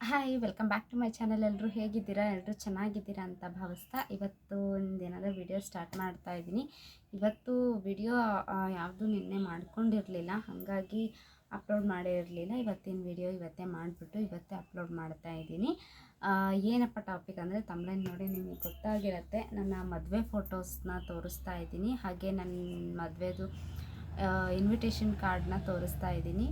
Hi welcome back to my channel ಎಲ್ಲರೂ ಹೇಗಿದ್ದೀರಾ? ಎಲ್ಲರೂ ಚೆನ್ನಾಗಿದ್ದೀರಾ ಅಂತ ಭಾವಿಸ್ತಾ ಇವತ್ತು ಒಂದೇನಾದರೂ ವಿಡಿಯೋ ಸ್ಟಾರ್ಟ್ ಮಾಡ್ತಾ ಇದ್ದೀನಿ. ಇವತ್ತು ವಿಡಿಯೋ ಯಾವುದು ನಿನ್ನೆ ಮಾಡ್ಕೊಂಡಿರಲಿಲ್ಲ. ಹಾಗಾಗಿ ಅಪ್ಲೋಡ್ ಮಾಡಿರಲಿಲ್ಲ ಇವತ್ತಿನ ವಿಡಿಯೋ ಇವತ್ತೇ ಮಾಡಿಬಿಟ್ಟು ಇವತ್ತೇ ಅಪ್ಲೋಡ್ ಮಾಡ್ತಾ ಇದ್ದೀನಿ. ಏನಪ್ಪ ಟಾಪಿಕ್ ಅಂದರೆ ತಮ್ಲೈನ್ ನೋಡಿ ನಿಮಗೆ ಗೊತ್ತಾಗಿರುತ್ತೆ. ನನ್ನ ಮದುವೆ ಫೋಟೋಸ್ನ ತೋರಿಸ್ತಾ ಇದ್ದೀನಿ. ಹಾಗೆ ನನ್ನ ಮದುವೆದು ಇನ್ವಿಟೇಷನ್ ಕಾರ್ಡ್ನ ತೋರಿಸ್ತಾ ಇದ್ದೀನಿ.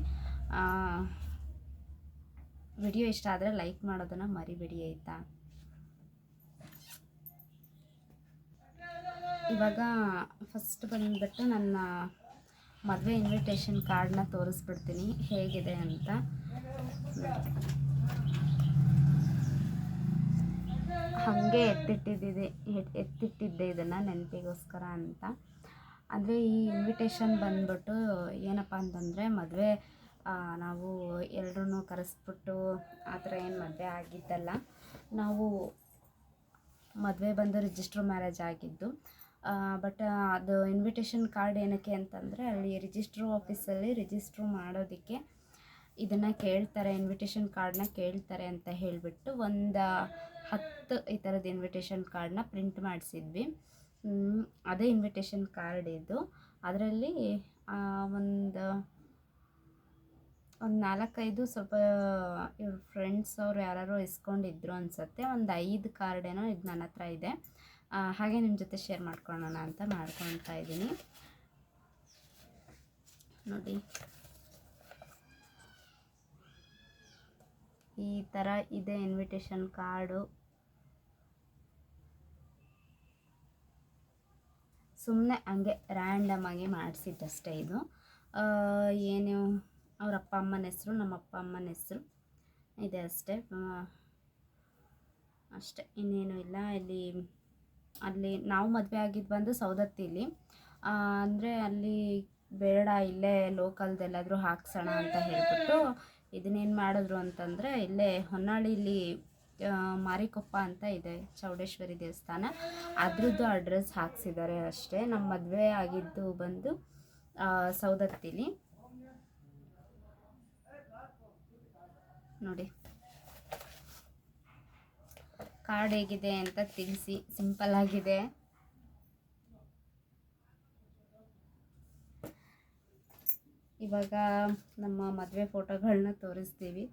ವಿಡಿಯೋ ಇಷ್ಟ ಆದರೆ ಲೈಕ್ ಮಾಡೋದನ್ನು ಮರಿಬೇಡಿ ಆಯಿತಾ? ಇವಾಗ ಫಸ್ಟ್ ಬಂದುಬಿಟ್ಟು ನನ್ನ ಮದುವೆ ಇನ್ವಿಟೇಷನ್ ಕಾರ್ಡನ್ನ ತೋರಿಸ್ಬಿಡ್ತೀನಿ. ಹೇಗಿದೆ ಅಂತ. ಹಾಗೆ ಎತ್ತಿಟ್ಟಿದ್ದಿದೆ ಎತ್ತಿಟ್ಟಿದ್ದೆ ಇದನ್ನು ನೆನಪಿಗೋಸ್ಕರ ಅಂತ. ಅಂದರೆ ಈ ಇನ್ವಿಟೇಷನ್ ಬಂದ್ಬಿಟ್ಟು ಏನಪ್ಪ ಅಂತಂದರೆ ಮದುವೆ ನಾವು ಎರಡನ್ನೂ ಕರೆಸ್ಬಿಟ್ಟು ಆ ಥರ ಏನು ಮದುವೆ ಆಗಿದ್ದಲ್ಲ, ನಾವು ಮದುವೆ ಬಂದು ರಿಜಿಸ್ಟ್ರ್ ಮ್ಯಾರೇಜ್ ಆಗಿದ್ದು ಬಟ್ ಅದು ಇನ್ವಿಟೇಷನ್ ಕಾರ್ಡ್ ಏನಕ್ಕೆ ಅಂತಂದರೆ ಅಲ್ಲಿ ರಿಜಿಸ್ಟ್ರ್ ಆಫೀಸಲ್ಲಿ ರಿಜಿಸ್ಟ್ರ್ ಮಾಡೋದಕ್ಕೆ ಇದನ್ನು ಕೇಳ್ತಾರೆ ಇನ್ವಿಟೇಷನ್ ಕಾರ್ಡ್ನ ಕೇಳ್ತಾರೆ ಅಂತ ಹೇಳಿಬಿಟ್ಟು ಒಂದು ಹತ್ತು ಈ ಥರದ ಇನ್ವಿಟೇಷನ್ ಕಾರ್ಡ್ನ ಪ್ರಿಂಟ್ ಮಾಡಿಸಿದ್ವಿ. ಅದೇ ಇನ್ವಿಟೇಷನ್ ಕಾರ್ಡ್ ಇದು. ಅದರಲ್ಲಿ ಒಂದು ಒಂದು ನಾಲ್ಕೈದು ಸ್ವಲ್ಪ, ಇವ್ರ ಫ್ರೆಂಡ್ಸ್ ಅವ್ರು ಯಾರು ಇಸ್ಕೊಂಡಿದ್ರು ಅನಿಸುತ್ತೆ. ಒಂದು ಐದು ಕಾರ್ಡ್ ಏನೋ ಇದು ನನ್ನ ಹತ್ರ ಇದೆ. ಹಾಗೆ ನಿಮ್ಮ ಜೊತೆ ಶೇರ್ ಮಾಡ್ಕೊಳ್ಳೋಣ ಅಂತ ಮಾಡ್ಕೊತಾ ಇದ್ದೀನಿ ನೋಡಿ. ಈ ಥರ ಇದೆ ಇನ್ವಿಟೇಷನ್ ಕಾರ್ಡು ಸುಮ್ಮನೆ ಹಂಗೆ ರ್ಯಾಂಡಮ್ ಆಗಿ ಮಾಡಿಸಿದ್ದಷ್ಟೇ ಇದು. ಏನು? ಅವ್ರ ಅಪ್ಪ ಅಮ್ಮನ ಹೆಸರು, ನಮ್ಮ ಅಪ್ಪ ಅಮ್ಮನ ಹೆಸರು. ಇದೆ ಅಷ್ಟೇ. ಅಷ್ಟೇ. ಇನ್ನೇನು ಇಲ್ಲ. ಇಲ್ಲಿ, ಅಲ್ಲಿ ನಾವು ಮದುವೆ ಆಗಿದ್ದು ಬಂದು ಸೌದತ್ತಿಲಿ ಅಂದರೆ ಅಲ್ಲಿ ಬೇಡ, ಇಲ್ಲೇ ಲೋಕಲ್ದೆಲ್ಲಾದರೂ ಹಾಕ್ಸೋಣ ಅಂತ ಹೇಳ್ಬಿಟ್ಟು ಇದನ್ನೇನು ಮಾಡಿದ್ರು ಅಂತಂದರೆ ಇಲ್ಲೇ ಹೊನ್ನಾಳಿಲಿ ಮಾರಿಕೊಪ್ಪ ಅಂತ ಇದೆ ಚೌಡೇಶ್ವರಿ ದೇವಸ್ಥಾನ. ಅದ್ರದ್ದು ಅಡ್ರೆಸ್ ಹಾಕ್ಸಿದ್ದಾರೆ ಅಷ್ಟೇ. ನಮ್ಮ ಮದುವೆ ಆಗಿದ್ದು ಬಂದು ಸೌದತ್ತಿಲಿ ನೋಡಿ. ಕಾರ್ಡ್ ಹೇಗಿದೆ ಅಂತ ತಿಳಿಸಿ, ಸಿಂಪಲ್ ಆಗಿದೆ. ಇವಾಗ ನಮ್ಮ ಮದುವೆ ಫೋಟೋಗಳನ್ನ ತೋರಿಸ್ತೀವಿ.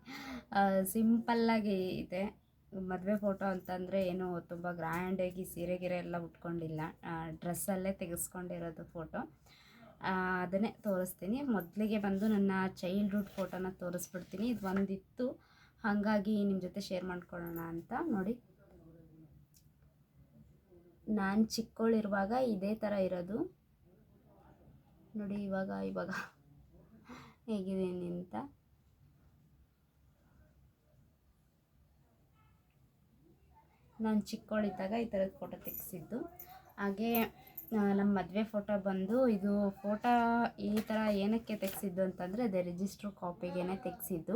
ಸಿಂಪಲ್ಲಾಗಿ ಇದೆ. ಮದುವೆ ಫೋಟೋ ಅಂತಂದರೆ ಏನು ತುಂಬ ಗ್ರ್ಯಾಂಡಾಗಿ ಸೀರೆ, ಗಿರೆ ಎಲ್ಲ ಉಟ್ಕೊಂಡಿಲ್ಲ. ಡ್ರೆಸ್ಸಲ್ಲೇ ತೆಗೆಸ್ಕೊಂಡಿರೋದು ಫೋಟೋ. ಅದನ್ನೇ ತೋರಿಸ್ತೀನಿ. ಮೊದಲಿಗೆ ಬಂದು ನನ್ನ ಚೈಲ್ಡ್ಹುಡ್ ಫೋಟೋನ ತೋರಿಸ್ಬಿಡ್ತೀನಿ. ಇದು ಒಂದಿತ್ತು. ಹಾಗಾಗಿ ನಿಮ್ಮ ಜೊತೆ ಶೇರ್ ಮಾಡ್ಕೊಳ್ಳೋಣ ಅಂತ ನೋಡಿ. ನಾನು ಚಿಕ್ಕವಳಿರುವಾಗ ಇದೇ ಥರ ಇರೋದು. ನೋಡಿ, ಇವಾಗ ಇವಾಗ ಹೇಗಿದ್ದೀನಿ ಅಂತ ನಾನು ಚಿಕ್ಕವಳಿದ್ದಾಗ ಈ ಥರದ ಫೋಟೋ ತೆಗೆಸಿದ್ದು. ಹಾಗೆ ನಮ್ಮ ಮದುವೆ ಫೋಟೋ ಬಂದು ಇದು ಫೋಟೋ ಈ ಥರ ಏನಕ್ಕೆ ತೆಗೆಸಿದ್ದು ಅಂತಂದರೆ ಅದೇ ರಿಜಿಸ್ಟ್ರ್ ಕಾಪಿಗೇನೆ ತೆಗೆಸಿದ್ದು.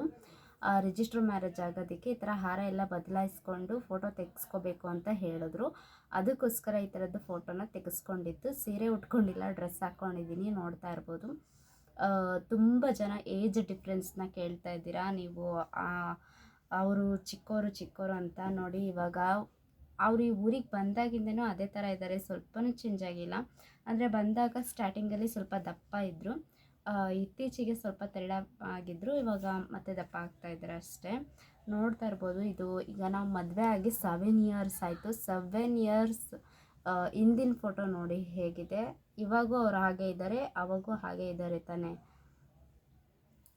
ರಿಜಿಸ್ಟ್ರ್ ಮ್ಯಾರೇಜ್ ಆಗೋದಕ್ಕೆ ಈ ಥರ ಹಾರ ಎಲ್ಲ ಬದಲಾಯಿಸ್ಕೊಂಡು ಫೋಟೋ ತೆಗೆಸ್ಕೋಬೇಕು ಅಂತ ಹೇಳಿದ್ರು. ಅದಕ್ಕೋಸ್ಕರ ಈ ಥರದ್ದು ಫೋಟೋನ ತೆಗೆಸ್ಕೊಂಡಿದ್ದು ಸೀರೆ ಉಟ್ಕೊಂಡಿಲ್ಲ ಡ್ರೆಸ್ ಹಾಕ್ಕೊಂಡಿದ್ದೀನಿ ನೋಡ್ತಾ ಇರ್ಬೋದು. ತುಂಬ ಜನ ಏಜ್ ಡಿಫ್ರೆನ್ಸ್ನ ಕೇಳ್ತಾ ಇದ್ದೀರಾ ನೀವು. ಅವರು ಚಿಕ್ಕವರು ಚಿಕ್ಕವರು ಅಂತ ನೋಡಿ ಇವಾಗ ಅವ್ರು ಈ ಊರಿಗೆ ಬಂದಾಗಿಂದನೂ ಅದೇ ಥರ ಇದ್ದಾರೆ, ಸ್ವಲ್ಪನೂ ಚೇಂಜ್ ಆಗಿಲ್ಲ. ಅಂದರೆ ಬಂದಾಗ ಸ್ಟಾರ್ಟಿಂಗಲ್ಲಿ ಸ್ವಲ್ಪ ದಪ್ಪ ಇದ್ದರು ಇತ್ತೀಚೆಗೆ ಸ್ವಲ್ಪ ತೆಳ್ಳ ಆಗಿದ್ದರು ಇವಾಗ ಮತ್ತೆ ದಪ್ಪ ಆಗ್ತಾ ಇದ್ದಾರೆ ಅಷ್ಟೇ. ನೋಡ್ತಾ ಇರ್ಬೋದು, ಇದು ಈಗ ನಾವು ಮದುವೆ ಆಗಿ ಸೆವೆನ್ ಇಯರ್ಸ್ ಆಯಿತು. ಸೆವೆನ್ ಇಯರ್ಸ್ ಹಿಂದಿನ ಫೋಟೋ ನೋಡಿ ಹೇಗಿದೆ. ಇವಾಗೂ ಅವ್ರು ಹಾಗೆ ಇದ್ದಾರೆ, ಅವಾಗೂ ಹಾಗೆ ಇದ್ದಾರೆ ತಾನೇ.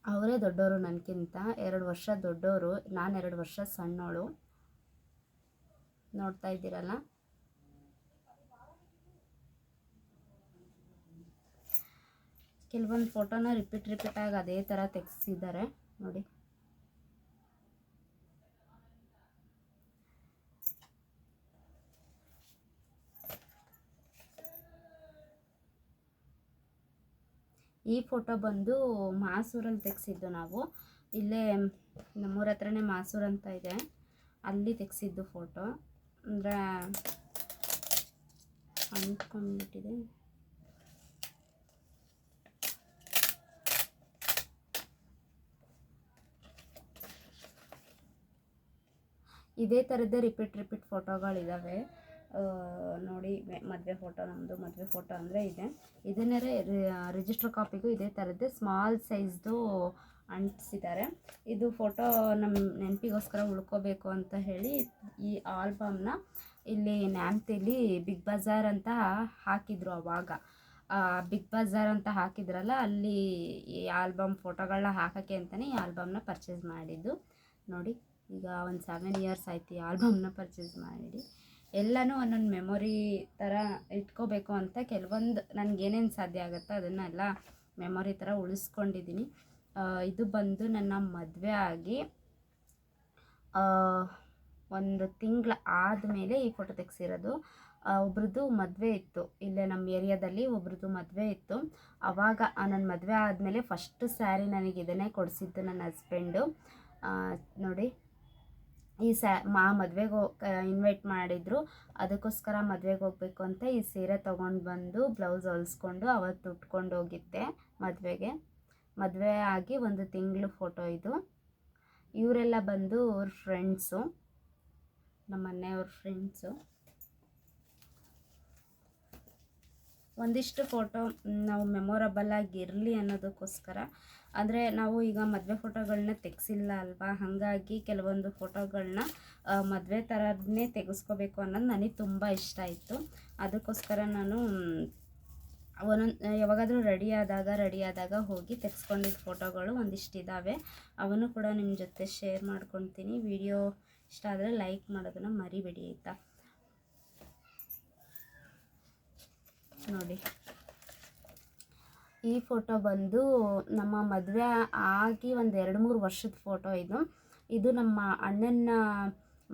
ಅವರೇ ದೊಡ್ಡವರು ನನಗಿಂತ ಎರಡು ವರ್ಷ ದೊಡ್ಡವರು ನಾನು ಎರಡು ವರ್ಷ ಸಣ್ಣವಳು ನೋಡ್ತಾ ಇದ್ದೀರಲ್ಲ? ಕೆಲವೊಂದು ಫೋಟೋನ ರಿಪೀಟ್ ರಿಪೀಟ್ ಆಗಿ ಅದೇ ಥರ ತೆಗೆಸಿದ್ದಾರೆ. ನೋಡಿ. ಈ ಫೋಟೋ ಬಂದು ಮಾಸೂರಲ್ಲಿ ತೆಗೆಸಿದ್ದು ನಾವು. ಇಲ್ಲೇ ನಮ್ಮೂರ ಹತ್ರನೇ ಮಾಸೂರು ಅಂತ ಇದೆ. ಅಲ್ಲಿ ತೆಗೆಸಿದ್ದು ಫೋಟೋ. ಅಂದರೆ ಅಂದ್ಕೊಂಡ್ಬಿಟ್ಟಿದೆ. ಇದೇ ಥರದ್ದೇ ರಿಪೀಟ್ ರಿಪೀಟ್ ಫೋಟೋಗಳಿದ್ದಾವೆ ನೋಡಿ ಮದುವೆ ಫೋಟೋ ನಮ್ಮದು ಮದುವೆ ಫೋಟೋ ಅಂದರೆ ಇದೆ. ಇದನ್ನೇ ರಿಜಿಸ್ಟರ್ ಕಾಪಿಗೂ ಇದೇ ಥರದ್ದೇ ಸ್ಮಾಲ್ ಸೈಜ್ದು ಅಂಟಿಸಿದ್ದಾರೆ. ಇದು ಫೋಟೋ ನಮ್ಮ ನೆನಪಿಗೋಸ್ಕರ ಉಳ್ಕೋಬೇಕು ಅಂತ ಹೇಳಿ ಈ ಆಲ್ಬಮ್ನ ಇಲ್ಲಿ ನ್ಯಾಮ್ತಿಲಿ ಬಿಗ್ ಬಜಾರ್ ಅಂತ ಹಾಕಿದ್ರು ಅವಾಗ. ಬಿಗ್ ಬಜಾರ್ ಅಂತ ಹಾಕಿದ್ರಲ್ಲ, ಅಲ್ಲಿ ಈ ಆಲ್ಬಮ್ ಫೋಟೋಗಳನ್ನ ಹಾಕೋಕ್ಕೆ ಅಂತಲೇ ಈ ಆಲ್ಬಮ್ನ ಪರ್ಚೇಸ್ ಮಾಡಿದ್ದು. ನೋಡಿ, ಈಗ ಒಂದು ಸೆವೆನ್ ಇಯರ್ಸ್ ಆಯ್ತು ಈ ಆಲ್ಬಮ್ನ ಪರ್ಚೇಸ್ ಮಾಡಿ. ಎಲ್ಲನೂ ಒಂದೊಂದು ಮೆಮೊರಿ ಥರ ಇಟ್ಕೋಬೇಕು ಅಂತ ಕೆಲವೊಂದು ನನಗೇನೇನು ಸಾಧ್ಯ ಆಗುತ್ತೋ ಅದನ್ನೆಲ್ಲ ಮೆಮೊರಿ ಥರ ಉಳಿಸ್ಕೊಂಡಿದ್ದೀನಿ ಇದು ಬಂದು ನನ್ನ ಮದುವೆ ಆಗಿ ಒಂದು ತಿಂಗಳ ಆದಮೇಲೆ ಈ ಫೋಟೋ ತೆಗೆಸಿರೋದು. ಒಬ್ರದ್ದು ಮದುವೆ ಇತ್ತು. ಇಲ್ಲೇ ನಮ್ಮ ಏರಿಯಾದಲ್ಲಿ ಒಬ್ರದ್ದು ಮದುವೆ ಇತ್ತು. ಆವಾಗ ನನ್ನ ಮದುವೆ ಆದಮೇಲೆ ಫಸ್ಟ್ ಸ್ಯಾರಿ ನನಗೆ ಇದನ್ನೇ ಕೊಡಿಸಿದ್ದು ನನ್ನ ಹಸ್ಬೆಂಡು ನೋಡಿ, ಈ ಸ್ಯಾ ಮಾ ಮದುವೆಗೆ ಇನ್ವೈಟ್ ಮಾಡಿದ್ರು. ಅದಕ್ಕೋಸ್ಕರ ಮದುವೆಗೆ ಹೋಗ್ಬೇಕು ಅಂತ ಈ ಸೀರೆ ತೊಗೊಂಡು ಬಂದು ಬ್ಲೌಸ್ ಹೊಲಿಸ್ಕೊಂಡು ಅವತ್ತು ಉಟ್ಕೊಂಡು ಹೋಗಿದ್ದೆ ಮದುವೆಗೆ. ಮದುವೆ ಆಗಿ ಒಂದು ತಿಂಗಳು ಫೋಟೋ ಇದು. ಇವರೆಲ್ಲ ಬಂದು ಅವ್ರ ಫ್ರೆಂಡ್ಸು ನಮ್ಮ ಮನೆಯವ್ರ ಫ್ರೆಂಡ್ಸು ಒಂದಿಷ್ಟು ಫೋಟೋ ನಾವು ಮೆಮೊರಬಲ್ ಆಗಿರಲಿ ಅನ್ನೋದಕ್ಕೋಸ್ಕರ. ಅಂದರೆ ನಾವು ಈಗ ಮದುವೆ ಫೋಟೋಗಳನ್ನ ತೆಗೆಸಿಲ್ಲ ಅಲ್ವಾ? ಹಾಗಾಗಿ ಕೆಲವೊಂದು ಫೋಟೋಗಳನ್ನ ಮದುವೆ ಥರದನ್ನೇ ತೆಗೆಸ್ಕೋಬೇಕು ಅನ್ನೋದು ನನಗೆ ತುಂಬ ಇಷ್ಟ ಇತ್ತು ಅದಕ್ಕೋಸ್ಕರ ನಾನು ಒಂದೊಂದು ಯಾವಾಗಾದರೂ ರೆಡಿ ಆದಾಗ ರೆಡಿ ಆದಾಗ ಹೋಗಿ ತೆಗೆಸ್ಕೊಂಡಿದ್ದ ಫೋಟೋಗಳು ಒಂದಿಷ್ಟು ಇದ್ದಾವೆ ಅವನ್ನು ಕೂಡ ನಿಮ್ಮ ಜೊತೆ ಶೇರ್ ಮಾಡ್ಕೊತೀನಿ. ವಿಡಿಯೋ ಇಷ್ಟ ಆದರೆ ಲೈಕ್ ಮಾಡೋದನ್ನು ಮರಿಬೇಡಿ ಆಯಿತಾ? ನೋಡಿ. ಈ ಫೋಟೋ ಬಂದು ನಮ್ಮ ಮದುವೆ ಆಗಿ ಒಂದು ಎರಡು ಮೂರು ವರ್ಷದ ಫೋಟೋ ಇದು. ಇದು ನಮ್ಮ ಅಣ್ಣನ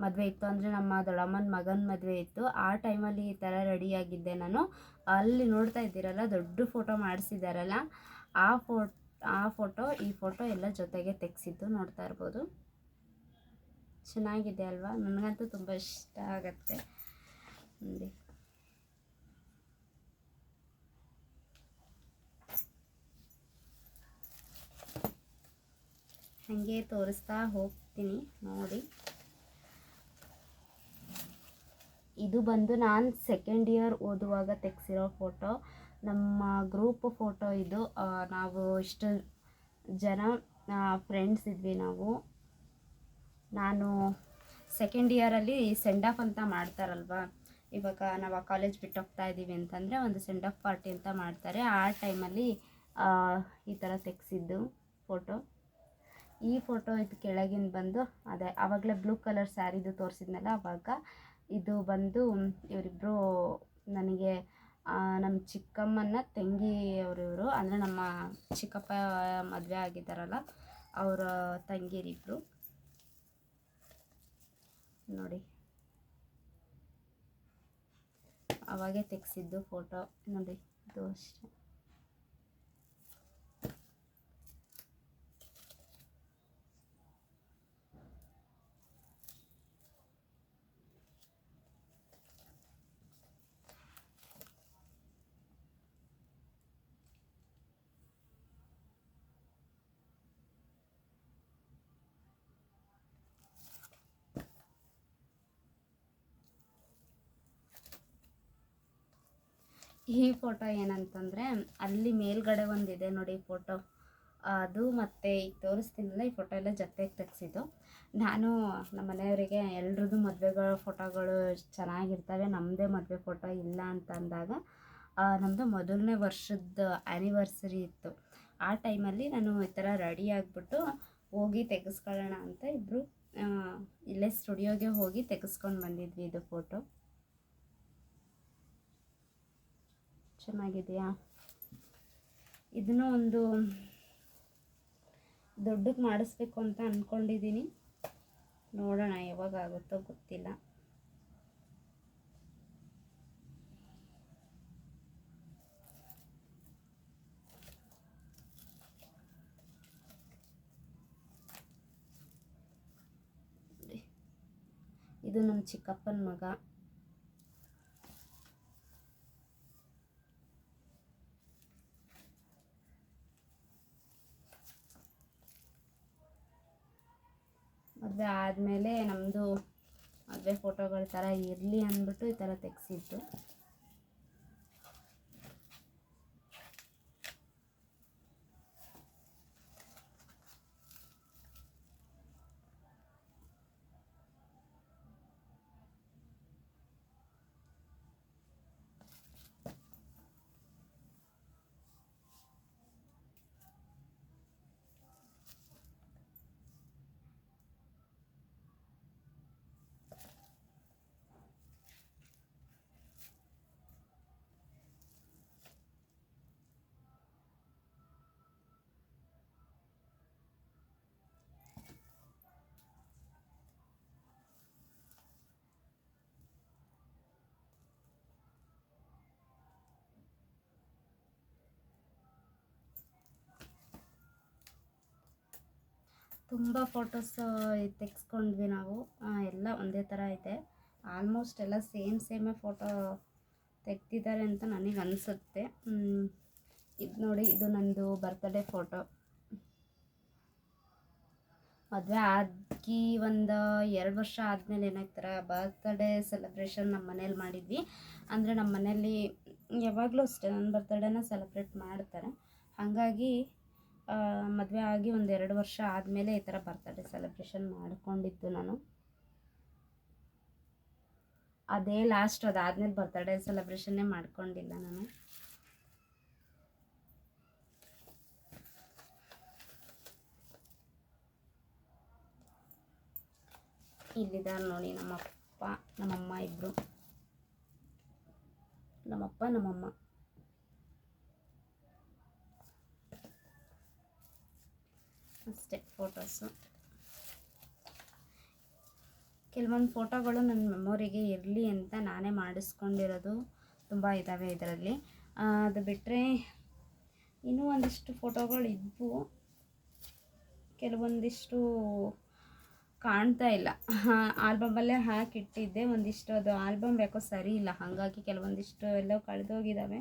ಮದುವೆ ಇತ್ತು. ಅಂದರೆ ನಮ್ಮ ದೊಡ್ಡಮ್ಮನ ಮಗನ ಮದುವೆ ಇತ್ತು. ಆ ಟೈಮಲ್ಲಿ ಈ ಥರ ರೆಡಿಯಾಗಿದ್ದೆ ನಾನು. ಅಲ್ಲಿ ನೋಡ್ತಾ ಇದ್ದೀರಲ್ಲ, ದೊಡ್ಡ ಫೋಟೋ ಮಾಡಿಸಿದಾರಲ್ಲ, ಆ ಫೋ ಆ ಫೋಟೋ, ಈ ಫೋಟೋ ಎಲ್ಲ ಜೊತೆಗೆ ತೆಗೆಸಿದ್ದು ನೋಡ್ತಾ ಇರ್ಬೋದು. ಚೆನ್ನಾಗಿದೆ ಅಲ್ವಾ? ನನಗಂತೂ ತುಂಬ ಇಷ್ಟ ಆಗತ್ತೆ. ನೋಡಿ. ಹಾಗೆ ತೋರಿಸ್ತಾ ಹೋಗ್ತೀನಿ ನೋಡಿ. ಇದು ಬಂದು ನಾನು ಸೆಕೆಂಡ್ ಇಯರ್ ಓದುವಾಗ ತೆಗೆಸಿರೋ ಫೋಟೋ ನಮ್ಮ ಗ್ರೂಪ್ ಫೋಟೋ ಇದು. ನಾವು ಇಷ್ಟು ಜನ ಫ್ರೆಂಡ್ಸ್ ಇದ್ವಿ ನಾವು. ನಾನು ಸೆಕೆಂಡ್ ಇಯರಲ್ಲಿ ಸೆಂಡ್ ಆಫ್ ಅಂತ ಮಾಡ್ತಾರಲ್ವ? ಇವಾಗ ನಾವು ಆ ಕಾಲೇಜ್ ಬಿಟ್ಟು ಹೋಗ್ತಾ ಇದ್ದೀವಿ ಅಂತಂದರೆ ಒಂದು ಸೆಂಡ್ ಆಫ್ ಪಾರ್ಟಿ ಅಂತ ಮಾಡ್ತಾರೆ. ಆ ಟೈಮಲ್ಲಿ ಈ ಥರ ತೆಗೆಸಿದ್ದು ಫೋಟೋ ಈ ಫೋಟೋ ಇದು ಕೆಳಗಿನ ಬಂದು ಅದೇ ಆವಾಗಲೇ ಬ್ಲೂ ಕಲರ್ ಸ್ಯಾರಿದು ತೋರಿಸಿದ್ನಲ್ಲ, ಅವಾಗ ಇದು ಬಂದು ಇವರಿಬ್ಬರು ನನಗೆ ನಮ್ಮ ಚಿಕ್ಕಮ್ಮನ ತಂಗಿ ಇವರು. ಅಂದರೆ ನಮ್ಮ ಚಿಕ್ಕಪ್ಪ ಮದುವೆ ಆಗಿದ್ದಾರಲ್ಲ, ಅವರ ತಂಗಿಯರಿಬ್ಬರು ನೋಡಿ. ಅವಾಗೆ ತೆಗೆಸಿದ್ದು ಫೋಟೋ ನೋಡಿ, ಇದು ಅಷ್ಟೇ. ಈ ಫೋಟೋ ಏನಂತಂದರೆ ಅಲ್ಲಿ ಮೇಲ್ಗಡೆ ಒಂದಿದೆ ನೋಡಿ ಫೋಟೋ ಅದು ಮತ್ತು ಈಗ ತೋರಿಸ್ತೀನಲ್ಲ, ಈ ಫೋಟೋ ಎಲ್ಲ ಜೊತೆಗೆ ತೆಗ್ಸಿದ್ದು. ನಾನು ನಮ್ಮ ಮನೆಯವರಿಗೆ ಎಲ್ರದ್ದು ಮದುವೆಗಳ ಫೋಟೋಗಳು ಚೆನ್ನಾಗಿರ್ತವೆ ನಮ್ಮದೇ ಮದುವೆ ಫೋಟೋ ಇಲ್ಲ ಅಂತ ಅಂದಾಗ ನಮ್ಮದು ಮೊದಲನೇ ವರ್ಷದ ಆ್ಯನಿವರ್ಸರಿ ಇತ್ತು. ಆ ಟೈಮಲ್ಲಿ ನಾನು ಈ ಥರ ರೆಡಿ ಆಗಿಬಿಟ್ಟು ಹೋಗಿ ತೆಗೆಸ್ಕೊಳ್ಳೋಣ ಅಂತ ಇಬ್ಬರು ಇಲ್ಲೇ ಸ್ಟುಡಿಯೋಗೆ ಹೋಗಿ ತೆಗೆಸ್ಕೊಂಡು ಬಂದಿದ್ವಿ ಇದು ಫೋಟೋ ಚೆನ್ನಾಗಿದೆಯಾ? ಇದನ್ನು ಒಂದು ದೊಡ್ಡಕ್ಕೆ ಮಾಡಿಸ್ಬೇಕು ಅಂತ ಅಂದ್ಕೊಂಡಿದ್ದೀನಿ ನೋಡೋಣ, ಯಾವಾಗ ಆಗುತ್ತೋ ಗೊತ್ತಿಲ್ಲ. ಇದು ನಮ್ಮ ಚಿಕ್ಕಪ್ಪನ ಮಗ. ಮದುವೆ ಆದಮೇಲೆ ನಮ್ಮದು ಮದುವೆ ಫೋಟೋಗಳ ಥರ ಇರಲಿ ಅಂದ್ಬಿಟ್ಟು ಈ ಥರ ತೆಗೆಸಿದ್ದು. ತುಂಬ ಫೋಟೋಸ್ ತೆಗೆಸ್ಕೊಂಡ್ವಿ ನಾವು. ಎಲ್ಲ ಒಂದೇ ಥರ ಇದೆ. ಆಲ್ಮೋಸ್ಟ್ ಎಲ್ಲ ಸೇಮ್ ಸೇಮೇ ಫೋಟೋ ತೆಗ್ದಿದ್ದಾರೆ ಅಂತ ನನಗೆ ಅನಿಸುತ್ತೆ. ಇದು ನೋಡಿ, ಇದು ನಂದು ಬರ್ತ್ಡೇ ಫೋಟೋ. ಮದುವೆ ಆಗಿ ಒಂದು ಎರಡು ವರ್ಷ ಆದಮೇಲೆ ಏನಾಗ್ತಾರೆ ಬರ್ತ್ಡೇ ಸೆಲೆಬ್ರೇಷನ್ ನಮ್ಮ ಮನೇಲಿ ಮಾಡಿದ್ವಿ. ಅಂದರೆ ನಮ್ಮ ಮನೇಲಿ ಯಾವಾಗಲೂ ಅಷ್ಟೇ ನನ್ನ ಬರ್ತ್ಡೇನ ಸೆಲೆಬ್ರೇಟ್ ಮಾಡ್ತಾರೆ. ಹಾಗಾಗಿ ಮದುವೆ ಆಗಿ ಒಂದು ಎರಡು ವರ್ಷ ಆದಮೇಲೆ ಈ ಥರ ಬರ್ತಡೇ ಸೆಲೆಬ್ರೇಷನ್ ಮಾಡಿಕೊಂಡಿದ್ದು ನಾನು. ಅದೇ ಲಾಸ್ಟ್ ಅದಾದ್ಮೇಲೆ ಬರ್ತಡೇ ಸೆಲೆಬ್ರೇಷನ್ನೇ ಮಾಡ್ಕೊಂಡಿಲ್ಲ ನಾನು. ಇಲ್ಲಿದ್ದಾರೆ ನೋಡಿ ನಮ್ಮಪ್ಪ, ನಮ್ಮಮ್ಮ ಇಬ್ಬರು ನಮ್ಮಪ್ಪ, ನಮ್ಮಮ್ಮ. ಅಷ್ಟೇ ಫೋಟೋಸು ಕೆಲವೊಂದು ಫೋಟೋಗಳು ನನ್ನ ಮೆಮೊರಿಗೆ ಇರಲಿ ಅಂತ ನಾನೇ ಮಾಡಿಸ್ಕೊಂಡಿರೋದು ತುಂಬ ಇದ್ದಾವೆ ಇದರಲ್ಲಿ. ಅದು ಬಿಟ್ಟರೆ ಇನ್ನೂ ಒಂದಿಷ್ಟು ಫೋಟೋಗಳು ಇದ್ವು. ಕೆಲವೊಂದಿಷ್ಟು ಕಾಣ್ತಾ ಇಲ್ಲ. ಆಲ್ಬಮಲ್ಲೇ ಹಾಕಿಟ್ಟಿದ್ದೆ ಒಂದಿಷ್ಟು ಅದು ಆಲ್ಬಮ್ ಯಾಕೋ ಸರಿ ಇಲ್ಲ. ಹಾಗಾಗಿ ಕೆಲವೊಂದಿಷ್ಟು ಎಲ್ಲೋ ಕಳೆದೋಗಿದ್ದಾವೆ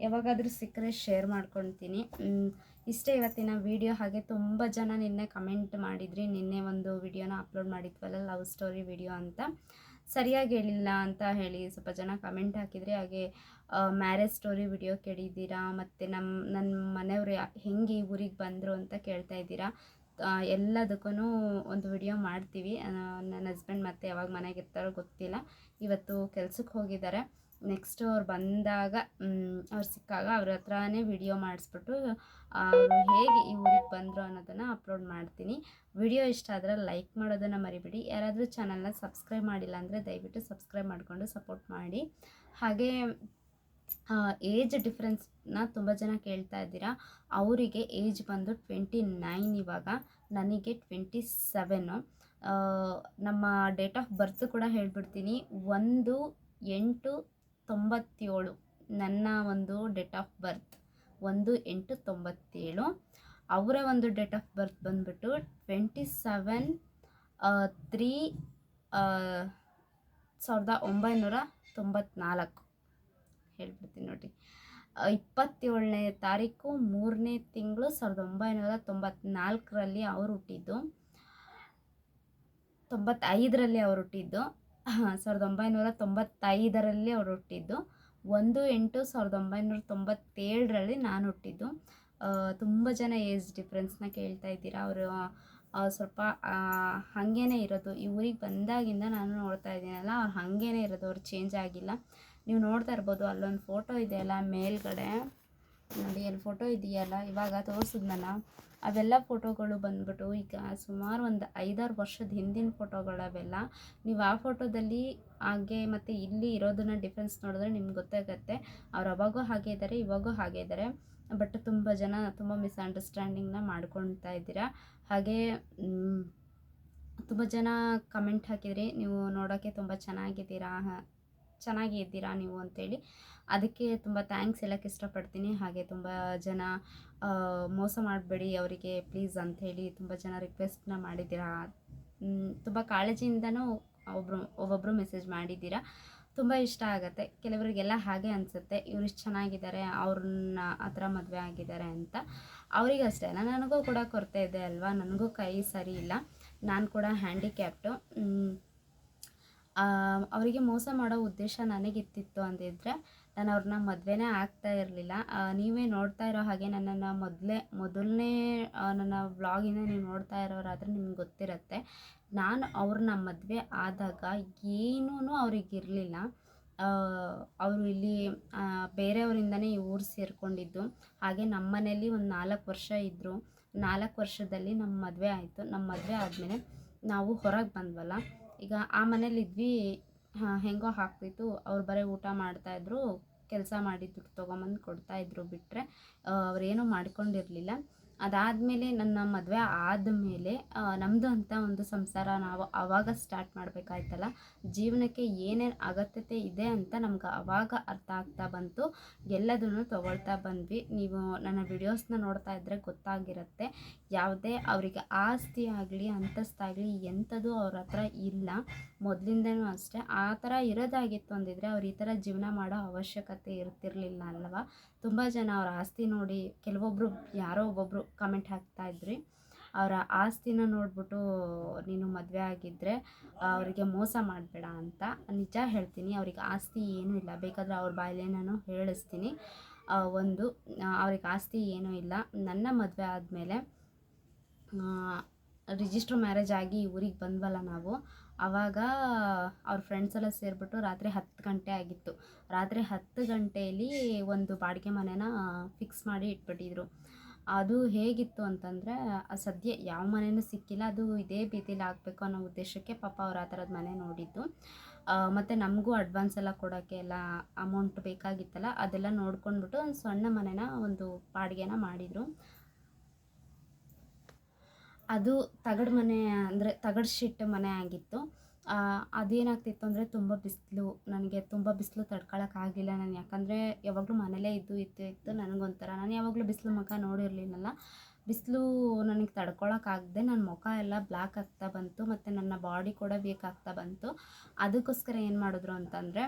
ಯಾವಾಗಾದರೂ ಸಿಕ್ಕರೆ ಶೇರ್ ಮಾಡ್ಕೊಳ್ತೀನಿ ಮ್, ಇಷ್ಟೇ ಇವತ್ತಿನ ವಿಡಿಯೋ ಹಾಗೆ ತುಂಬ ಜನ ನಿನ್ನೆ ಕಮೆಂಟ್ ಮಾಡಿದ್ರಿ, ನಿನ್ನೆ ಒಂದು ವಿಡಿಯೋನ ಅಪ್ಲೋಡ್ ಮಾಡಿದ್ವಲ್ಲ ಲವ್ ಸ್ಟೋರಿ ವಿಡಿಯೋ ಅಂತ. ಸರಿಯಾಗಿ ಹೇಳಿಲ್ಲ ಅಂತ ಹೇಳಿ ಸ್ವಲ್ಪ ಜನ ಕಮೆಂಟ್ ಹಾಕಿದರೆ. ಹಾಗೆ ಮ್ಯಾರೇಜ್ ಸ್ಟೋರಿ ವಿಡಿಯೋ ಕೇಳಿದ್ದೀರಾ? ಮತ್ತು ನಮ್ಮ ನನ್ನ ಮನೆಯವರು ಹೆಂಗೆ ಈ ಊರಿಗೆ ಬಂದರು ಅಂತ ಕೇಳ್ತಾ ಇದ್ದೀರಾ? ಎಲ್ಲದಕ್ಕೂ ಒಂದು ವಿಡಿಯೋ ಮಾಡ್ತೀವಿ. ನನ್ನ ಹಸ್ಬೆಂಡ್ ಮತ್ತೆ ಯಾವಾಗ ಮನೆಗೆ ಇರ್ತಾರೋ ಗೊತ್ತಿಲ್ಲ. ಇವತ್ತು ಕೆಲ್ಸಕ್ಕೆ ಹೋಗಿದ್ದಾರೆ. ನೆಕ್ಸ್ಟ್ ಅವ್ರು ಬಂದಾಗ ಅವ್ರು ಸಿಕ್ಕಾಗ ಅವ್ರ ಹತ್ರನೇ ವಿಡಿಯೋ ಮಾಡಿಸ್ಬಿಟ್ಟು ಹೇಗೆ ಈ ಊರಿಗೆ ಬಂದರು ಅನ್ನೋದನ್ನು ಅಪ್ಲೋಡ್ ಮಾಡ್ತೀನಿ. ವಿಡಿಯೋ ಇಷ್ಟ ಆದರೆ ಲೈಕ್ ಮಾಡೋದನ್ನು ಮರಿಬೇಡಿ. ಯಾರಾದರೂ ಚಾನಲ್ನ ಸಬ್ಸ್ಕ್ರೈಬ್ ಮಾಡಿಲ್ಲ ಅಂದರೆ ದಯವಿಟ್ಟು ಸಬ್ಸ್ಕ್ರೈಬ್ ಮಾಡಿಕೊಂಡು ಸಪೋರ್ಟ್ ಮಾಡಿ. ಹಾಗೆ ಏಜ್ ಡಿಫ್ರೆನ್ಸ್ನ ತುಂಬ ಜನ ಕೇಳ್ತಾ ಇದ್ದೀರಾ. ಅವರಿಗೆ ಏಜ್ ಬಂದು ಟ್ವೆಂಟಿ ನೈನ್ ಇವಾಗ, ನನಗೆ ಟ್ವೆಂಟಿ ಸೆವೆನ್ನು ನಮ್ಮ ಡೇಟ್ ಆಫ್ ಬರ್ತ್ ಕೂಡ ಹೇಳ್ಬಿಡ್ತೀನಿ. ಒಂದು ಎಂಟು ತೊಂಬತ್ತೇಳು. ನನ್ನ ಒಂದು ಡೇಟ್ ಆಫ್ ಬರ್ತ್ ಒಂದು ಎಂಟು ತೊಂಬತ್ತೇಳು. ಅವರ ಒಂದು ಡೇಟ್ ಆಫ್ ಬರ್ತ್ ಬಂದ್ಬಿಟ್ಟು ಟ್ವೆಂಟಿ ಸೆವೆನ್ ತ್ರೀ ಸಾವಿರದ ಒಂಬೈನೂರ ತೊಂಬತ್ನಾಲ್ಕು. ಹೇಳ್ಬಿಡ್ತೀನಿ ನೋಡಿ ಇಪ್ಪತ್ತೇಳನೇ ತಾರೀಕು ಮೂರನೇ ತಿಂಗಳು ಸಾವಿರದ ಒಂಬೈನೂರ ತೊಂಬತ್ನಾಲ್ಕರಲ್ಲಿ ಅವರು ಹುಟ್ಟಿದ್ದು. ತೊಂಬತ್ತೈದರಲ್ಲಿ ಅವರು ಹುಟ್ಟಿದ್ದು. ಸಾವಿರದ ಒಂಬೈನೂರ ತೊಂಬತ್ತೈದರಲ್ಲಿ ಅವ್ರು ಹುಟ್ಟಿದ್ದು. ಒಂದು ಎಂಟು ಸಾವಿರದ ಒಂಬೈನೂರ ತೊಂಬತ್ತೇಳರಲ್ಲಿ ನಾನು ಹುಟ್ಟಿದ್ದು. ತುಂಬ ಜನ ಏಜ್ ಡಿಫ್ರೆನ್ಸ್ನ ಕೇಳ್ತಾ ಇದ್ದೀರಾ. ಅವರು ಸ್ವಲ್ಪ ಹಾಗೇನೇ ಇರೋದು. ಈ ಊರಿಗೆ ಬಂದಾಗಿಂದ ನಾನು ನೋಡ್ತಾ ಇದ್ದೀನಲ್ಲ, ಅವ್ರು ಹಾಗೇನೇ ಇರೋದು. ಅವ್ರು ಚೇಂಜ್ ಆಗಿಲ್ಲ. ನೀವು ನೋಡ್ತಾ ಇರ್ಬೋದು, ಅಲ್ಲೊಂದು ಫೋಟೋ ಇದೆಯಲ್ಲ ಮೇಲ್ಗಡೆ. ನೋಡಿ ಅಲ್ಲಿ ಫೋಟೋ ಇದೆಯಲ್ಲ? ಇವಾಗ ತೋರಿಸಿದ್ನಲ್ಲ, ಅವೆಲ್ಲ ಫೋಟೋಗಳು ಬಂದ್ಬಿಟ್ಟು ಈಗ ಸುಮಾರು ಒಂದು ಐದಾರು ವರ್ಷದ ಹಿಂದಿನ ಫೋಟೋಗಳು ಅವೆಲ್ಲ. ನೀವು ಆ ಫೋಟೋದಲ್ಲಿ ಹಾಗೆ ಮತ್ತು ಇಲ್ಲಿ ಇರೋದನ್ನ ಡಿಫ್ರೆನ್ಸ್ ನೋಡಿದ್ರೆ ನಿಮ್ಗೆ ಗೊತ್ತಾಗತ್ತೆ. ಅವ್ರು ಅವಾಗೂ ಹಾಗೆ ಇದ್ದಾರೆ ಇವಾಗೂ ಹಾಗೆ ಇದ್ದಾರೆ ಬಟ್ ತುಂಬ ಜನ ತುಂಬ ಮಿಸ್ಅಂಡರ್ಸ್ಟ್ಯಾಂಡಿಂಗ್ನ ಮಾಡ್ಕೊಳ್ತಾ ಇದ್ದೀರಾ. ಹಾಗೆ ತುಂಬ ಜನ ಕಮೆಂಟ್ ಹಾಕಿದ್ರಿ. ನೀವು ನೋಡೋಕ್ಕೆ ತುಂಬ ಚೆನ್ನಾಗಿದ್ದೀರಾ? ಚೆನ್ನಾಗಿ ಇದ್ದೀರಾ ನೀವು ಅಂತೇಳಿ. ಅದಕ್ಕೆ ತುಂಬ ಥ್ಯಾಂಕ್ಸ್ ಹೇಳೋಕ್ಕೆ ಇಷ್ಟಪಡ್ತೀನಿ. ಹಾಗೆ ತುಂಬ ಜನ ಮೋಸ ಮಾಡಬೇಡಿ ಅವರಿಗೆ ಪ್ಲೀಸ್ ಅಂಥೇಳಿ ತುಂಬ ಜನ ರಿಕ್ವೆಸ್ಟ್ನ ಮಾಡಿದ್ದೀರಾ. ತುಂಬ ಕಾಳಜಿಯಿಂದನೂ ಒಬ್ಬರು ಒಬ್ಬೊಬ್ಬರು ಮೆಸೇಜ್ ಮಾಡಿದ್ದೀರಾ. ತುಂಬ ಇಷ್ಟ ಆಗುತ್ತೆ. ಕೆಲವರಿಗೆಲ್ಲ ಹಾಗೆ ಅನಿಸುತ್ತೆ. ಇವ್ರು ಇಷ್ಟು ಚೆನ್ನಾಗಿದ್ದಾರೆ, ಅವ್ರನ್ನ ಆ ಮದುವೆ ಆಗಿದ್ದಾರೆ ಅಂತ. ಅವರಿಗಷ್ಟೇ ನನಗೂ ಕೂಡ ಕೊರತೆ ಇದೆ ಅಲ್ವಾ? ನನಗೂ ಕೈ ಸರಿ ಇಲ್ಲ. ನಾನು ಕೂಡ ಹ್ಯಾಂಡಿಕ್ಯಾಪ್ಟು ಅವರಿಗೆ ಮೋಸ ಮಾಡೋ ಉದ್ದೇಶ ನನಗಿತ್ತಿತ್ತು ಅಂದಿದ್ದರೆ ನಾನು ಅವ್ರನ್ನ ಮದುವೆನೇ ಆಗ್ತಾ ಇರಲಿಲ್ಲ. ನೀವೇ ನೋಡ್ತಾ ಇರೋ ಹಾಗೆ ನನ್ನನ್ನು ಮೊದಲೇ, ಮೊದಲನೇ ನನ್ನ ವ್ಲಾಗಿಂದ ನೀವು ನೋಡ್ತಾ ಇರೋರಾದರೆ ನಿಮ್ಗೆ ಗೊತ್ತಿರುತ್ತೆ. ನಾನು ಅವ್ರನ್ನ ಮದುವೆ ಆದಾಗ ಏನೂ ಅವ್ರಿಗಿರಲಿಲ್ಲ. ಅವರು ಇಲ್ಲಿ ಬೇರೆಯವರಿಂದನೇ ಈ ಊರು ಸೇರಿಕೊಂಡಿದ್ದು. ಹಾಗೆ ನಮ್ಮ ಮನೇಲಿ ಒಂದು ನಾಲ್ಕು ವರ್ಷ ಇದ್ದರು ನಾಲ್ಕು ವರ್ಷದಲ್ಲಿ ನಮ್ಮ ಮದುವೆ ಆಯಿತು. ನಮ್ಮ ಮದುವೆ ಆದಮೇಲೆ ನಾವು ಹೊರಗೆ ಬಂದ್ವಲ್ಲ. ಈಗ ಆ ಮನೇಲಿದ್ವಿ ಹೆಂಗೋ ಹಾಕ್ತಿತ್ತು ಅವ್ರು ಬರೀ ಊಟ ಮಾಡ್ತಾಯಿದ್ರು ಕೆಲಸ ಮಾಡಿ ದುಡ್ಡು ತೊಗೊಂಬಂದು ಕೊಡ್ತಾಯಿದ್ರು ಬಿಟ್ಟರೆ ಅವರೇನೂ ಮಾಡ್ಕೊಂಡಿರಲಿಲ್ಲ. ಅದಾದಮೇಲೆ ನನ್ನ ಮದುವೆ ಆದಮೇಲೆ ನಮ್ಮದು ಅಂತ ಒಂದು ಸಂಸಾರ ನಾವು ಆವಾಗ ಸ್ಟಾರ್ಟ್ ಮಾಡಬೇಕಾಯ್ತಲ್ಲ, ಜೀವನಕ್ಕೆ ಏನೇನು ಅಗತ್ಯತೆ ಇದೆ ಅಂತ ನಮ್ಗೆ ಆವಾಗ ಅರ್ಥ ಆಗ್ತಾ ಬಂತು. ಎಲ್ಲದನ್ನು ತೊಗೊಳ್ತಾ ಬಂದ್ವಿ. ನೀವು ನನ್ನ ವಿಡಿಯೋಸ್ನ ನೋಡ್ತಾ ಇದ್ದರೆ ಗೊತ್ತಾಗಿರುತ್ತೆ. ಯಾವುದೇ ಅವರಿಗೆ ಆಸ್ತಿ ಆಗಲಿ ಅಂತಸ್ತಾಗಲಿ ಎಂಥದ್ದು ಅವ್ರ ಹತ್ರ ಇಲ್ಲ. ಮೊದಲಿಂದನೂ ಅಷ್ಟೇ. ಆ ಥರ ಇರೋದಾಗಿತ್ತು ಅಂದಿದ್ರೆ ಅವ್ರು ಈ ಥರ ಜೀವನ ಮಾಡೋ ಅವಶ್ಯಕತೆ ಇರ್ತಿರಲಿಲ್ಲ ಅಲ್ವಾ? ತುಂಬ ಜನ ಅವ್ರ ಆಸ್ತಿ ನೋಡಿ ಕೆಲವೊಬ್ಬರು ಯಾರೋ ಒಬ್ಬೊಬ್ಬರು ಕಮೆಂಟ್ ಹಾಕ್ತಾಯಿದ್ರಿ ಅವರ ಆಸ್ತಿನ ನೋಡ್ಬಿಟ್ಟು, ನೀನು ಮದುವೆ ಆಗಿದ್ದರೆ ಅವರಿಗೆ ಮೋಸ ಮಾಡಬೇಡ ಅಂತ. ನಿಜ ಹೇಳ್ತೀನಿ, ಅವ್ರಿಗೆ ಆಸ್ತಿ ಏನೂ ಇಲ್ಲ. ಬೇಕಾದರೆ ಅವ್ರ ಬಾಯಲ್ಲೇ ನಾನು ಹೇಳಿಸ್ತೀನಿ ಒಂದು ಅವ್ರಿಗೆ ಆಸ್ತಿ ಏನೂ ಇಲ್ಲ. ನನ್ನ ಮದುವೆ ಆದಮೇಲೆ ರಿಜಿಸ್ಟ್ರ್ ಮ್ಯಾರೇಜ್ ಆಗಿ ಊರಿಗೆ ಬಂದ್ವಲ್ಲ ನಾವು ಆವಾಗ ಅವ್ರ ಫ್ರೆಂಡ್ಸ್ ಎಲ್ಲ ಸೇರಿಬಿಟ್ಟು ರಾತ್ರಿ ಹತ್ತು ಗಂಟೆ ಆಗಿತ್ತು. ರಾತ್ರಿ ಹತ್ತು ಗಂಟೆಯಲ್ಲಿ ಒಂದು ಬಾಡಿಗೆ ಮನೆನ ಫಿಕ್ಸ್ ಮಾಡಿ ಇಟ್ಬಿಟ್ಟಿದ್ರು. ಅದು ಹೇಗಿತ್ತು ಅಂತಂದರೆ ಸದ್ಯ ಯಾವ ಮನೆಯೂ ಸಿಕ್ಕಿಲ್ಲ, ಅದು ಇದೇ ಬೀದಿಲಿ ಆಗಬೇಕು ಅನ್ನೋ ಉದ್ದೇಶಕ್ಕೆ ಪಾಪ ಅವ್ರು ಆ ಥರದ ಮನೆ ನೋಡಿದ್ದು. ಮತ್ತು ನಮಗೂ ಅಡ್ವಾನ್ಸ್ ಎಲ್ಲ ಕೊಡೋಕ್ಕೆ ಎಲ್ಲ ಅಮೌಂಟ್ ಬೇಕಾಗಿತ್ತಲ್ಲ, ಅದೆಲ್ಲ ನೋಡ್ಕೊಂಡ್ಬಿಟ್ಟು ಒಂದು ಸಣ್ಣ ಮನೆನ ಒಂದು ಬಾಡಿಗೆನ ಮಾಡಿದರು. ಅದು ತಗಡು ಮನೆ ಅಂದರೆ ತಗಡು ಶೀಟ್ ಮನೆ ಆಗಿತ್ತು. ಅದೇನಾಗ್ತಿತ್ತು ಅಂದರೆ ತುಂಬ ಬಿಸಿಲು, ನನಗೆ ತುಂಬ ಬಿಸಿಲು ತಡ್ಕೊಳಕ್ಕಾಗಲಿಲ್ಲ ನಾನು ಯಾಕಂದರೆ ಯಾವಾಗಲೂ ಮನೇಲೇ ಇದ್ದು ಇತ್ತು ಇತ್ತು ನನಗೊಂಥರ, ನಾನು ಯಾವಾಗಲೂ ಬಿಸಿಲು ಮುಖ ನೋಡಿರಲಿಲ್ಲಲ್ಲ ಬಿಸಿಲು ನನಗೆ ತಡ್ಕೊಳಕ್ಕಾಗದೆ ನನ್ನ ಮುಖ ಎಲ್ಲ ಬ್ಲ್ಯಾಕ್ ಆಗ್ತಾ ಬಂತು, ಮತ್ತು ನನ್ನ ಬಾಡಿ ಕೂಡ ವೀಕ್ ಆಗ್ತಾ ಬಂತು. ಅದಕ್ಕೋಸ್ಕರ ಏನು ಮಾಡಿದ್ರು ಅಂತಂದರೆ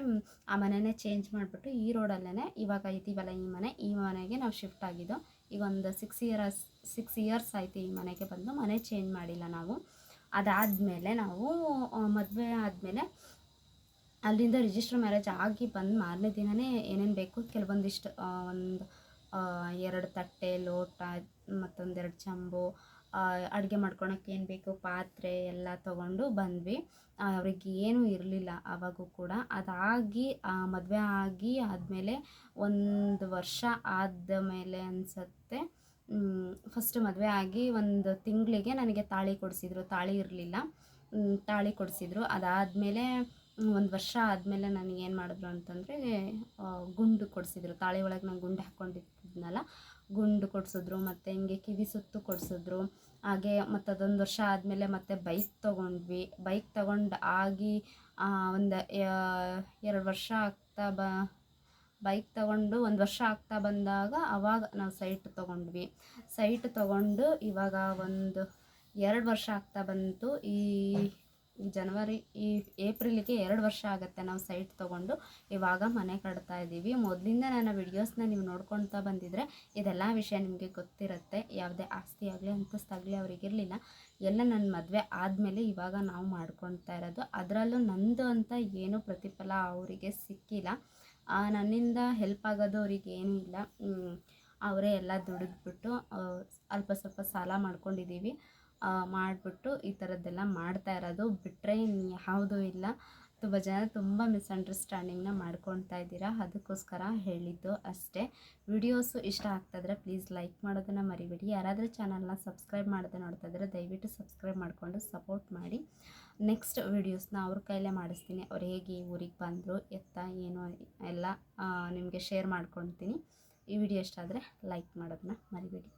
ಆ ಮನೆಯೇ ಚೇಂಜ್ ಮಾಡಿಬಿಟ್ಟು ಈ ರೋಡಲ್ಲೇ ಇವಾಗ ಇದ್ದೀವಲ್ಲ ಈ ಮನೆ, ಈ ಮನೆಗೆ ನಾವು ಶಿಫ್ಟ್ ಆಗಿದ್ದು. ಈಗ ಒಂದು ಸಿಕ್ಸ್ ಇಯರ್ಸ್ ಸಿಕ್ಸ್ ಇಯರ್ಸ್ ಆಯಿತು ಈ ಮನೆಗೆ ಬಂದು, ಮನೆ ಚೇಂಜ್ ಮಾಡಿಲ್ಲ ನಾವು. ಅದಾದಮೇಲೆ ನಾವು ಮದುವೆ ಆದಮೇಲೆ ಅಲ್ಲಿಂದ ರಿಜಿಸ್ಟರ್ ಮ್ಯಾರೇಜ್ ಆಗಿ ಬಂದು ಮಾರನೇ ದಿನವೇ ಏನೇನು ಬೇಕು ಕೆಲವೊಂದಿಷ್ಟು ಒಂದು ಎರಡು ತಟ್ಟೆ, ಲೋಟ ಮತ್ತೊಂದೆರಡು ಚಂಬು ಅಡುಗೆ ಮಾಡ್ಕೊಳಕ್ಕೆ ಏನು ಬೇಕು? ಪಾತ್ರೆ ಎಲ್ಲ ತೊಗೊಂಡು ಬಂದ್ವಿ. ಅವ್ರಿಗೆ ಏನೂ ಇರಲಿಲ್ಲ ಆವಾಗೂ ಕೂಡ. ಅದಾಗಿ ಮದುವೆ ಆಗಿ ಆದಮೇಲೆ ಒಂದು ವರ್ಷ ಆದ ಮೇಲೆ ಅನಿಸತ್ತೆ ಫಸ್ಟ್ ಮದುವೆ ಆಗಿ ಒಂದು ತಿಂಗಳಿಗೆ ನನಗೆ ತಾಳಿ ಕೊಡಿಸಿದ್ರು. ತಾಳಿ ಇರಲಿಲ್ಲ. ತಾಳಿ ಕೊಡಿಸಿದ್ರು. ಅದಾದಮೇಲೆ ಒಂದು ವರ್ಷ ಆದಮೇಲೆ ನನಗೆ ಏನು ಮಾಡಿದ್ರು ಅಂತಂದರೆ ಗುಂಡು ಕೊಡಿಸಿದ್ರು. ತಾಳಿ ಒಳಗೆ ನಾನು ಗುಂಡು ಹಾಕ್ಕೊಂಡಿದ್ನಲ್ಲ ಗುಂಡು ಕೊಡಿಸಿದ್ರು, ಮತ್ತು ಹಿಂಗೆ ಕಿವಿ ಸುತ್ತು ಕೊಡಿಸಿದ್ರು. ಹಾಗೆ ಮತ್ತು ಅದೊಂದು ವರ್ಷ ಆದಮೇಲೆ ಮತ್ತೆ ಬೈಕ್ ತೊಗೊಂಡ್ವಿ. ಬೈಕ್ ತೊಗೊಂಡು ಆಗಿ ಒಂದು ಎರಡು ವರ್ಷ ಆಗ್ತಾ ಬ ಬೈಕ್ ತೊಗೊಂಡು ಒಂದು ವರ್ಷ ಆಗ್ತಾ ಬಂದಾಗ ಅವಾಗ ನಾವು ಸೈಟ್ ತೊಗೊಂಡ್ವಿ. ಸೈಟ್ ತೊಗೊಂಡು ಇವಾಗ ಒಂದು ಎರಡು ವರ್ಷ ಆಗ್ತಾ ಬಂತು. ಈ ಜನವರಿ, ಈ ಏಪ್ರಿಲಿಗೆ ಎರಡು ವರ್ಷ ಆಗುತ್ತೆ ನಾವು ಸೈಟ್ ತೊಗೊಂಡು. ಇವಾಗ ಮನೆ ಕಟ್ತಾ ಇದ್ದೀವಿ. ಮೊದಲಿಂದ ನನ್ನ ವಿಡಿಯೋಸ್ನ ನೀವು ನೋಡ್ಕೊಳ್ತಾ ಬಂದಿದ್ರೆ ಇದೆಲ್ಲ ವಿಷಯ ನಿಮಗೆ ಗೊತ್ತಿರುತ್ತೆ. ಯಾವುದೇ ಆಸ್ತಿ ಆಗಲಿ ಅಂತಸ್ತಾಗಲಿ ಅವ್ರಿಗಿರಲಿಲ್ಲ. ಎಲ್ಲ ನನ್ನ ಮದುವೆ ಆದಮೇಲೆ ಇವಾಗ ನಾವು ಮಾಡ್ಕೊಳ್ತಾ ಇರೋದು. ಅದರಲ್ಲೂ ನಂದು ಅಂತ ಏನೂ ಪ್ರತಿಫಲ ಅವರಿಗೆ ಸಿಕ್ಕಿಲ್ಲ. ನನ್ನಿಂದ ಹೆಲ್ಪ್ ಆಗೋದು ಅವ್ರಿಗೆ ಏನೂ ಇಲ್ಲ. ಅವರೇ ಎಲ್ಲ ದುಡಿದ್ಬಿಟ್ಟು ಅಲ್ಪ ಸ್ವಲ್ಪ ಸಾಲ ಮಾಡ್ಕೊಂಡಿದ್ದೀವಿ. ಮಾಡಿಬಿಟ್ಟು ಈ ಥರದ್ದೆಲ್ಲ ಮಾಡ್ತಾ ಇರೋದು. ಬಿಟ್ಟರೆ ಯಾವುದೂ ಇಲ್ಲ. ತುಂಬ ಜನ ತುಂಬ ಮಿಸ್ಅಂಡರ್ಸ್ಟ್ಯಾಂಡಿಂಗ್ನ ಮಾಡ್ಕೊತಾ ಇದ್ದೀರಾ. ಅದಕ್ಕೋಸ್ಕರ ಹೇಳಿದ್ದು ಅಷ್ಟೇ. ವಿಡಿಯೋಸು ಇಷ್ಟ ಆಗ್ತಾಯಿದ್ರೆ ಪ್ಲೀಸ್ ಲೈಕ್ ಮಾಡೋದನ್ನು ಮರಿಬೇಡಿ. ಯಾರಾದರೂ ಚಾನಲ್ನ ಸಬ್ಸ್ಕ್ರೈಬ್ ಮಾಡದೆ ನೋಡ್ತಾ ದಯವಿಟ್ಟು ಸಬ್ಸ್ಕ್ರೈಬ್ ಮಾಡಿಕೊಂಡು ಸಪೋರ್ಟ್ ಮಾಡಿ. ನೆಕ್ಸ್ಟ್ ವಿಡಿಯೋಸ್ನ ಅವ್ರ ಕೈಲೇ ಮಾಡಿಸ್ತೀನಿ. ಅವ್ರು ಹೇಗೆ ಊರಿಗೆ ಬಂದರು, ಎತ್ತ, ಏನು, ಎಲ್ಲ ನಿಮಗೆ ಶೇರ್ ಮಾಡ್ಕೊಳ್ತೀನಿ. ಈ ವಿಡಿಯೋ ಇಷ್ಟ ಆದರೆ ಲೈಕ್ ಮಾಡೋದನ್ನ ಮರಿಬೇಡಿ.